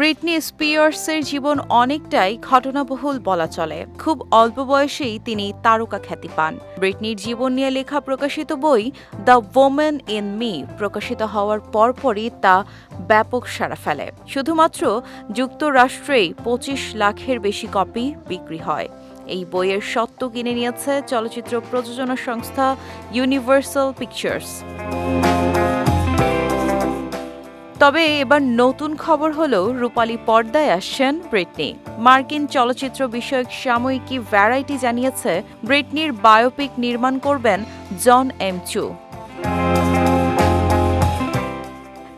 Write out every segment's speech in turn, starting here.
Britney স্পিয়ার্সের জীবন অনেকটাই ঘটনাবহুল বলা চলে। খুব অল্প বয়সেই তিনি তারকা খ্যাতি পান। ব্রিটনির জীবন নিয়ে লেখা প্রকাশিত বই দ্য ওমেন ইন মি প্রকাশিত হওয়ার পরপরই তা ব্যাপক সাড়া ফেলে। শুধুমাত্র যুক্তরাষ্ট্রেই পঁচিশ লাখের বেশি কপি বিক্রি হয়। এই বইয়ের সত্ত্ব কিনে নিয়েছে চলচ্চিত্র প্রযোজনা সংস্থা ইউনিভার্সাল পিকচার্স তবে এবার নতুন খবর হলো রূপালী পর্দায় আসছেন ব্রিটনি। মার্কিন চলচ্চিত্র বিষয়ক সাময়িকী ভ্যারাইটি জানিয়েছে, ব্রিটনির বায়োপিক নির্মাণ করবেন জন এম চু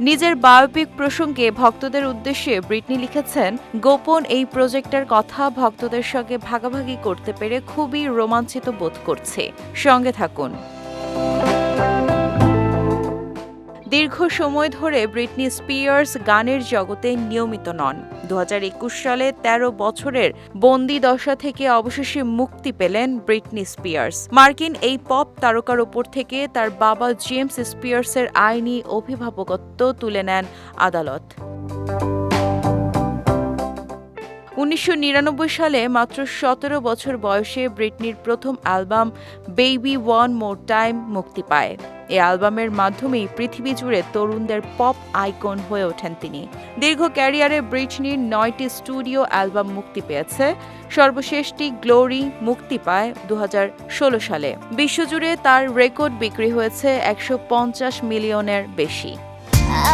নিজের বায়োপিক প্রসঙ্গে ভক্তদের উদ্দেশ্যে ব্রিটনি লিখেছেন, গোপন এই প্রজেক্টের কথা ভক্তদের সঙ্গে ভাগাভাগি করতে পেরে খুবই রোমাঞ্চিত বোধ করছে। সঙ্গে থাকুন। দীর্ঘ সময় ধরে ব্রিটনি স্পিয়ার্স গানের জগতে নিয়মিত নন। দু হাজার একুশ সালে ১৩ বছরের বন্দি দশা থেকে অবশেষে মুক্তি পেলেন ব্রিটনি স্পিয়ার্স। মার্কিন এই পপ তারকার ওপর থেকে তার বাবা জেমস স্পিয়ার্সের আইনি অভিভাবকত্ব তুলে নেন আদালত। উনিশশো নিরানব্বই সালে মাত্র সতেরো বছর বয়সে ব্রিটনির প্রথম album baby one more time মুক্তি পায়। এই অ্যালবামের মাধ্যমেই পৃথিবী জুড়ে তরুণদের পপ আইকন হয়ে ওঠেন তিনি। দীর্ঘ ক্যারিয়ারে ব্রিটনির নয়টি স্টুডিও অ্যালবাম মুক্তি পেয়েছে। সর্বশেষটি গ্লোরি মুক্তি পায় দু হাজার ষোলো সালে। বিশ্বজুড়ে তার রেকর্ড বিক্রি হয়েছে একশো পঞ্চাশ মিলিয়নের বেশি।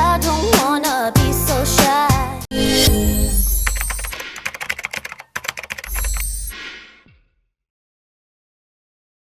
I don't wanna be so shy.